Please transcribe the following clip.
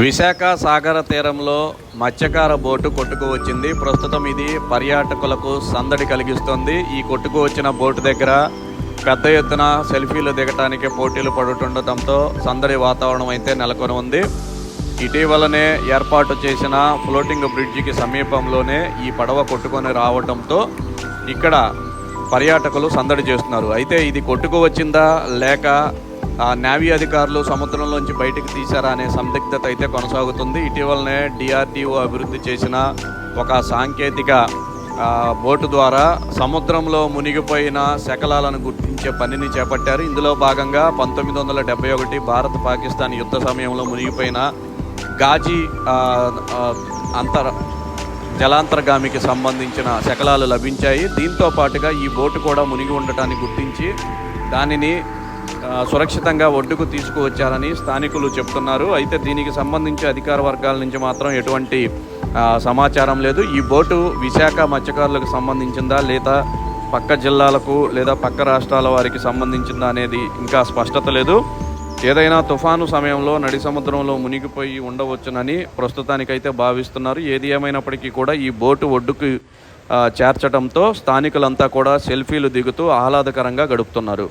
విశాఖ సాగర తీరంలో మత్స్యకార బోటు కొట్టుకు వచ్చింది. ప్రస్తుతం ఇది పర్యాటకులకు సందడి కలిగిస్తుంది. ఈ కొట్టుకు వచ్చిన బోటు దగ్గర పెద్ద ఎత్తున సెల్ఫీలు దిగటానికి పోటీలు పడుతుండటంతో సందడి వాతావరణం అయితే నెలకొని ఉంది ఇటీవలనే ఏర్పాటు చేసిన ఫ్లోటింగ్ బ్రిడ్జికి సమీపంలోనే ఈ పడవ కొట్టుకొని రావడంతో ఇక్కడ పర్యాటకులు సందడి చేస్తున్నారు. అయితే ఇది కొట్టుకు వచ్చిందా లేక నేవీ అధికారులు సముద్రంలోంచి బయటకు తీశారా అనే సందిగ్ధత అయితే కొనసాగుతుంది. ఇటీవలనే డిఆర్డిఓ అభివృద్ధి చేసిన ఒక సాంకేతిక బోటు ద్వారా సముద్రంలో మునిగిపోయిన శకలాలను గుర్తించే పనిని చేపట్టారు. ఇందులో భాగంగా పంతొమ్మిది వందల డెబ్బై ఒకటి భారత్ పాకిస్తాన్ యుద్ధ సమయంలో మునిగిపోయిన గాజీ అంతర్ అంతర జలాంతర్గామికి సంబంధించిన శకలాలు లభించాయి. దీంతో పాటుగా ఈ బోటు కూడా మునిగి ఉండటాన్ని గుర్తించి దానిని సురక్షితంగా ఒడ్డుకు తీసుకువచ్చారని స్థానికులు చెప్తున్నారు. అయితే దీనికి సంబంధించి అధికార వర్గాల నుంచి మాత్రం ఎటువంటి సమాచారం లేదు. ఈ బోటు విశాఖ మత్స్యకారులకు సంబంధించిందా లేదా పక్క జిల్లాలకు లేదా పక్క రాష్ట్రాల వారికి సంబంధించిందా అనేది ఇంకా స్పష్టత లేదు. ఏదైనా తుఫాను సమయంలో నడి సముద్రంలో మునిగిపోయి ఉండవచ్చునని ప్రస్తుతానికైతే భావిస్తున్నారు. ఏది ఏమైనప్పటికీ కూడా ఈ బోటు ఒడ్డుకు చేర్చడంతో స్థానికులంతా కూడా సెల్ఫీలు దిగుతూ ఆహ్లాదకరంగా గడుపుతున్నారు.